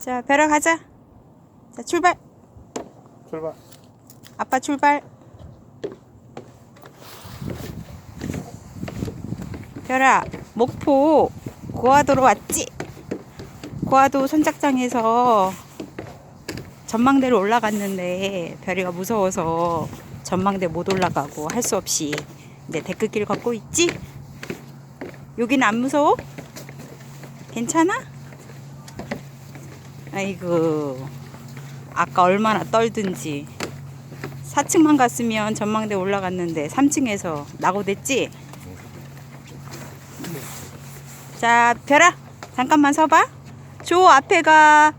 자, 벼라 가자. 자, 출발. 출발. 아빠 출발. 벼라, 목포 고화도로 왔지? 고화도 선착장에서 전망대로 올라갔는데 별이가 무서워서 전망대 못 올라가고 할 수 없이 이제 데크길 걷고 있지? 여기는 안 무서워? 괜찮아? 아이고. 아까 얼마나 떨든지. 4층만 갔으면 전망대 올라갔는데 3층에서 낙오됐지? 자 별아 잠깐만 서봐. 저 앞에가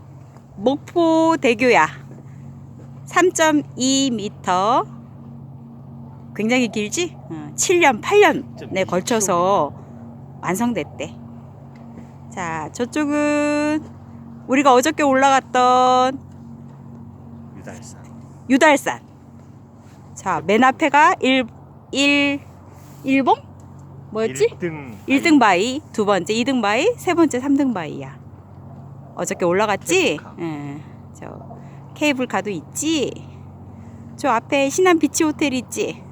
목포대교야. 3.2m 굉장히 길지? 어, 7년 8년에 걸쳐서 완성됐대. 자 저쪽은 우리가 어저께 올라갔던 유달산. 유달산. 자, 맨 앞에가 1, 1, 1봉? 뭐였지? 1등. 1등 바위, 두 번째 2등 바위, 세 번째 3등 바위야. 어저께 올라갔지? 케이블카. 응. 저 케이블카도 있지? 저 앞에 신안 비치 호텔 있지?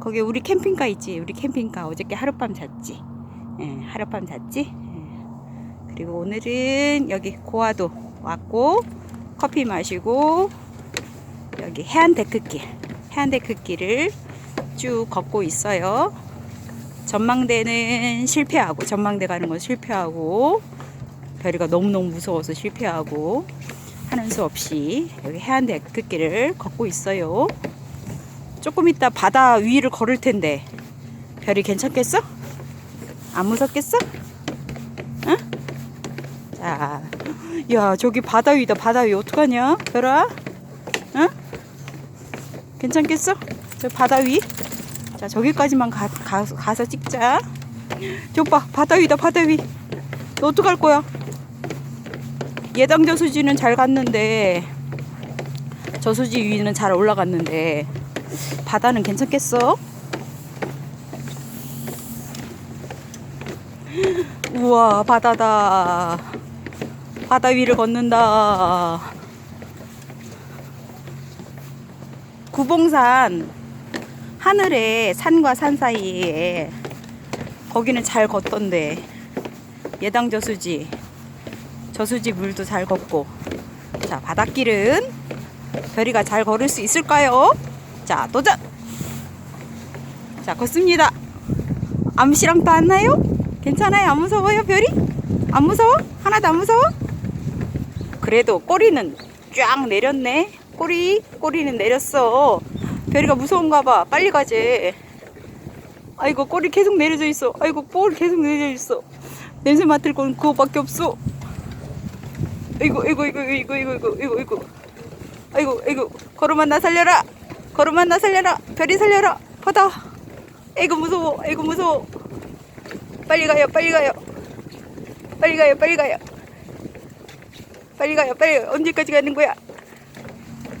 거기 우리 캠핑카 있지? 우리 캠핑카 어저께 하룻밤 잤지? 예, 하룻밤 잤지? 예. 그리고 오늘은 여기 고화도 왔고 커피 마시고 여기 해안 데크길, 해안 데크길을 쭉 걷고 있어요. 전망대는 실패하고 전망대 가는 건 실패하고 별이가 너무너무 무서워서 실패하고 하는 수 없이 여기 해안 데크길을 걷고 있어요. 조금 이따 바다 위를 걸을 텐데 별이 괜찮겠어? 안 무섭겠어? 응? 자, 야 저기 바다 위다 바다 위 어떡하냐 별아? 응? 괜찮겠어? 저 바다 위? 자 저기까지만 가, 가, 가서 찍자 저봐 바다 위다 바다 위 너 어떡할 거야 예당 저수지는 잘 갔는데 저수지 위는 잘 올라갔는데 바다는 괜찮겠어? 우와 바다다 바다 위를 걷는다 구봉산 하늘에 산과 산 사이에 거기는 잘 걷던데 예당 저수지 저수지 물도 잘 걷고 자 바닷길은 별이가 잘 걸을 수 있을까요? 자 도전 자 걷습니다 암시랑도 안 나요? 괜찮아요 안 무서워요 별이? 안 무서워? 하나도 안 무서워? 그래도 꼬리는 쫙 내렸네. 꼬리, 꼬리는 내렸어. 별이가 무서운가 봐. 빨리 가지. 아이고, 꼬리 계속 내려져 있어. 아이고, 꼬리 계속 내려져 있어. 냄새 맡을 건 그거밖에 없어. 아이고, 아이고, 아이고, 아이고, 아이고, 아이고, 아이고. 아이고, 아이고. 걸음만 나 살려라. 걸음만 나 살려라. 별이 살려라. 받아. 아이고, 무서워. 아이고, 무서워. 빨리 가요, 빨리 가요. 빨리 가요, 빨리 가요. 빨리 가요 빨리 언제까지 가는 거야?